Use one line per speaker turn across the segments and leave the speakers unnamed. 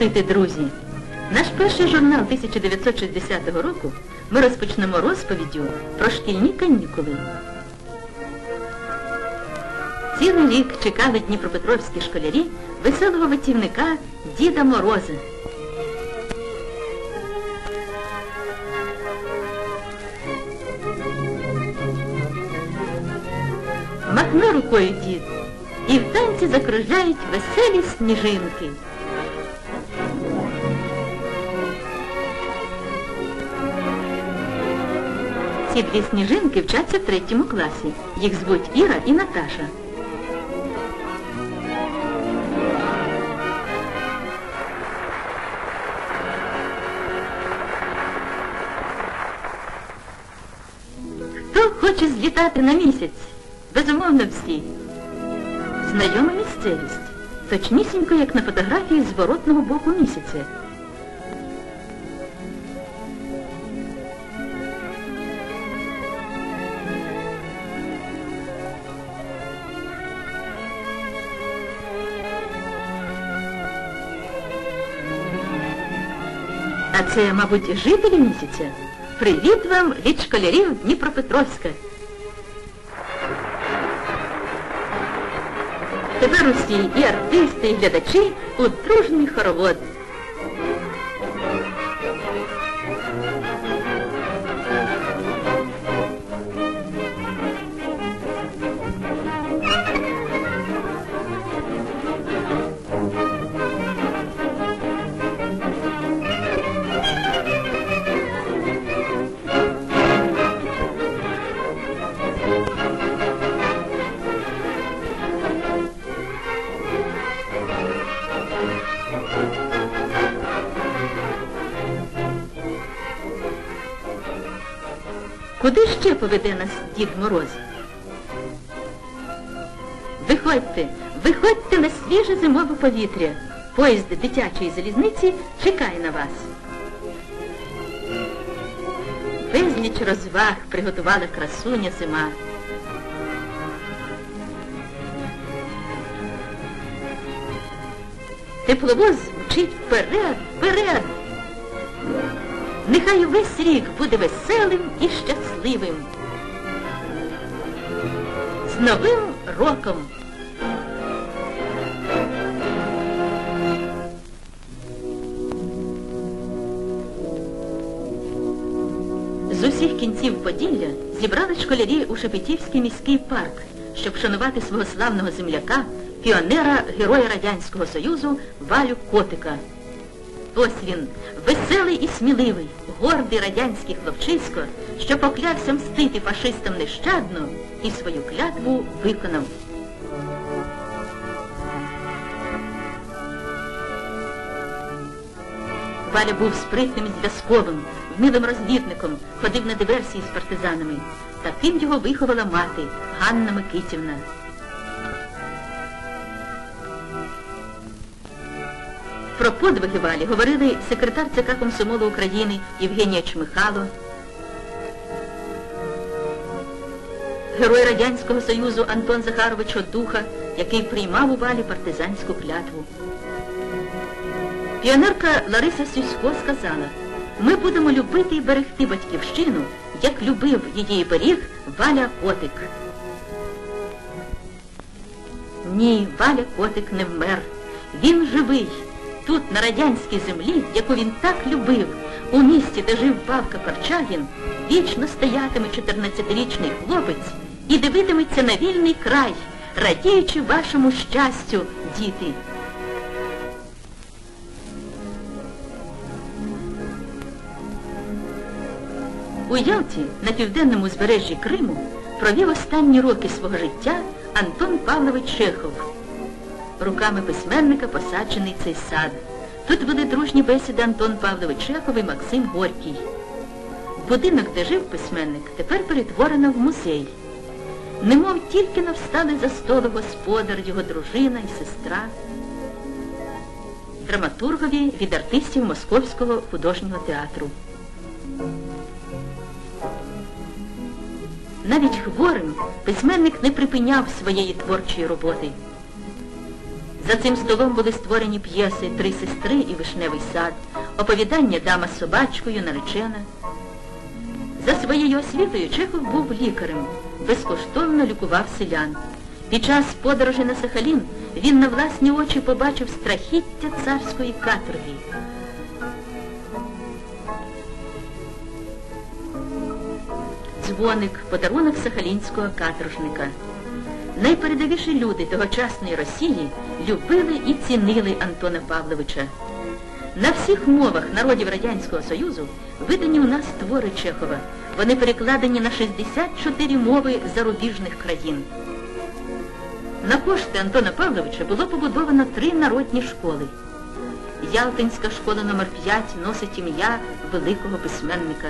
Здравствуйте, друзі! Наш перший журнал 1960 року ми розпочнемо розповіддю про шкільні канікули. Цілий рік чекали дніпропетровські школярі веселого витівника Діда Мороза. Махне рукою дід, і в танці закружляють веселі сніжинки. Ці дві сніжинки вчаться в третьому класі. Їх звуть Іра і Наташа. Хто хоче злітати на місяць? Безумовно всі. Знайома місцевість. Точнісінько, як на фотографії з воротного боку місяця. А це, мабуть, жителі місяця. Привіт вам від школярів Дніпропетровська. Тепер усі і артисти, і глядачі у дружний хоровод. Куди ще поведе нас Дід Мороз? Виходьте, виходьте на свіже зимове повітря. Поїзд дитячої залізниці чекає на вас. Безліч розваг приготувала красуня зима. Тепловоз мчить вперед, вперед. Нехай весь рік буде веселим і щасливим. З Новим роком! З усіх кінців Поділля зібрали школярі у Шепетівський міський парк, щоб шанувати свого славного земляка, піонера Героя Радянського Союзу Валю Котика. Ось він, веселий і сміливий, гордий радянський хлопчисько, що поклявся мстити фашистам нещадно і свою клятву виконав. Валя був спритним зв'язковим, вмілим розвідником, ходив на диверсії з партизанами. Таким його виховала мати Ганна Микитівна. Про подвиги Валі говорили секретар ЦК Комсомолу України Євгенія Чмихало, герой Радянського Союзу Антон Захарович Одуха, який приймав у Валі партизанську клятву. Піонерка Лариса Сюсько сказала, ми будемо любити і берегти батьківщину, як любив її беріг Валя Котик. Ні, Валя Котик не вмер. Він живий. Тут, на радянській землі, яку він так любив, у місті, де жив Павка Корчагін, вічно стоятиме 14-річний хлопець і дивитиметься на вільний край, радіючи вашому щастю, діти. У Ялті на південному узбережжі Криму провів останні роки свого життя Антон Павлович Чехов. Руками письменника посаджений цей сад. Тут були дружні бесіди Антон Павлович Чехов і Максим Горький. Будинок, де жив письменник, тепер перетворено в музей. Немов тільки навстали за столу господар, його дружина і сестра. Драматургові від артистів Московського художнього театру. Навіть хворим письменник не припиняв своєї творчої роботи. За цим столом були створені п'єси Три сестри і вишневий сад, оповідання Дама з собачкою, наречена. За своєю освітою Чехов був лікарем, безкоштовно лікував селян. Під час подорожі на Сахалін він на власні очі побачив страхіття царської каторги. Дзвоник подарунок сахалінського каторжника. Найпередовіші люди тогочасної Росії любили і цінили Антона Павловича. На всіх мовах народів Радянського Союзу видані у нас твори Чехова. Вони перекладені на 64 мови зарубіжних країн. На кошти Антона Павловича було побудовано три народні школи. Ялтинська школа номер 5 носить ім'я великого письменника.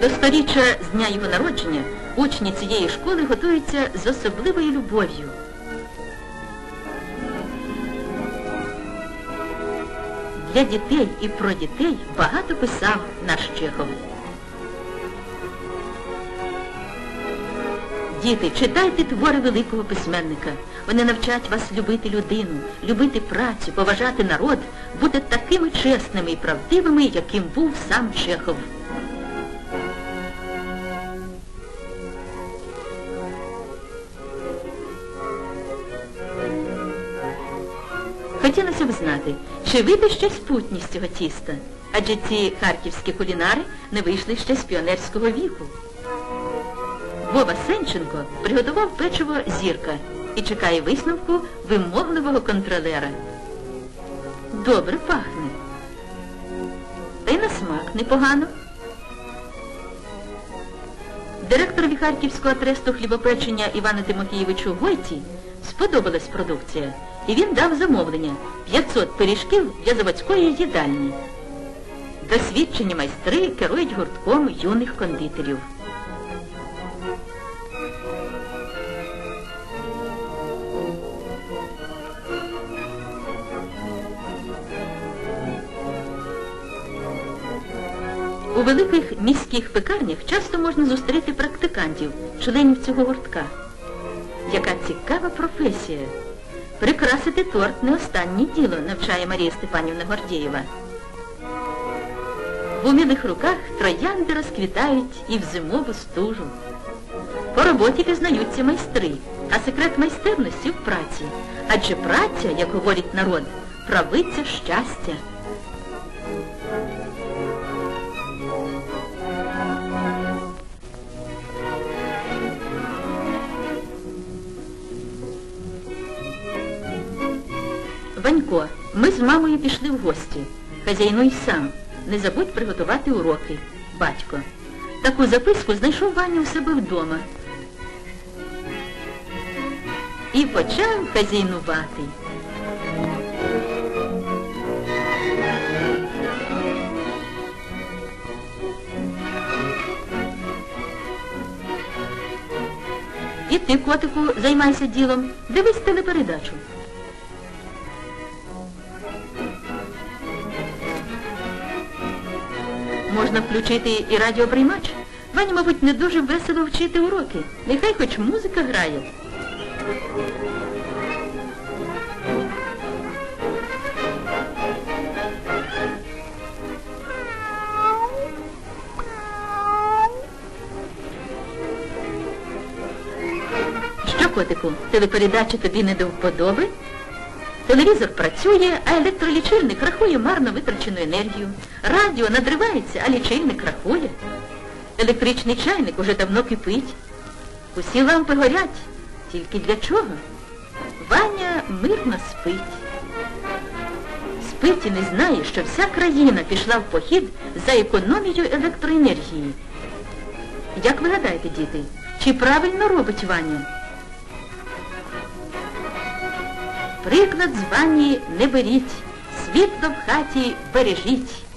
До сторіччя з дня його народження учні цієї школи готуються з особливою любов'ю. Для дітей і про дітей багато писав наш Чехов. Діти, читайте твори великого письменника. Вони навчать вас любити людину, любити працю, поважати народ, бути такими чесними і правдивими, яким був сам Чехов. Хотілося б знати, чи вийде щось путні цього тіста, адже ці харківські кулінари не вийшли ще з піонерського віку. Вова Сенченко приготував печиво зірка і чекає висновку вимогливого контролера. Добре пахне. Та й на смак непогано. Директорові Харківського тресту хлібопечення Івану Тимофійовичу Гойці сподобалась продукція, і він дав замовлення 500 пиріжків для заводської їдальні. Досвідчені майстри керують гуртком юних кондитерів. У великих міських пекарнях часто можна зустріти практикантів, членів цього гуртка. Яка цікава професія. Прикрасити торт не останнє діло, навчає Марія Степанівна Гордієва. В умілих руках троянди розквітають і в зимову стужу. По роботі пізнаються майстри, а секрет майстерності в праці. Адже праця, як говорить народ, правиця щастя. Ванько, ми з мамою пішли в гості. Хазяйнуй сам. Не забудь приготувати уроки. Батько. Таку записку знайшов Ваня у себе вдома. І почав хазяйнувати. І ти, котику, займайся ділом. Дивись телепередачу. Можна включити і радіоприймач. Ваня, мабуть, не дуже весело вчити уроки. Нехай хоч музика грає. Що, котику, телепередача тобі не до вподоби? Телевізор працює, а електролічильник рахує марно витрачену енергію. Радіо надривається, а лічильник рахує. Електричний чайник уже давно кипить. Усі лампи горять. Тільки для чого? Ваня мирно спить. Спить і не знає, що вся країна пішла в похід за економією електроенергії. Як ви гадаєте, діти, чи правильно робить Ваня? Приклад з Вані не беріть, світло в хаті бережіть.